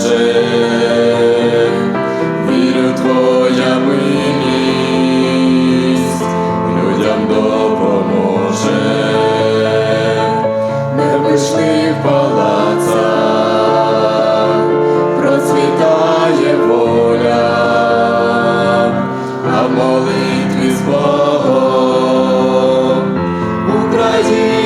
Боже, твоя милість, людям допоможе, не в пишних процвітає воля, а молитві з Богом Україна.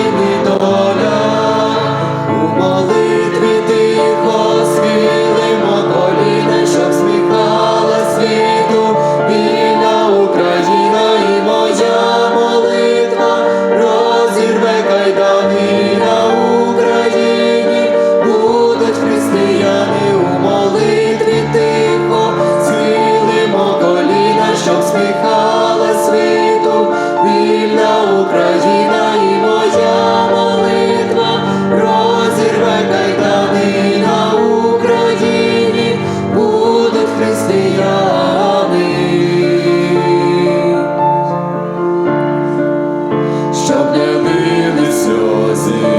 see.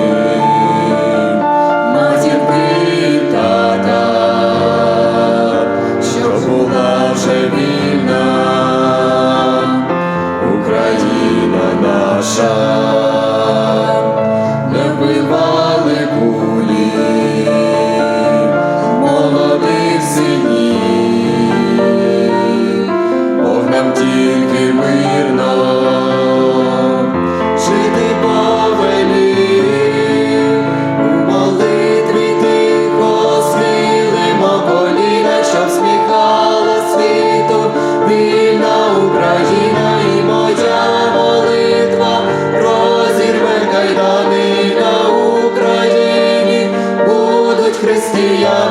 християн.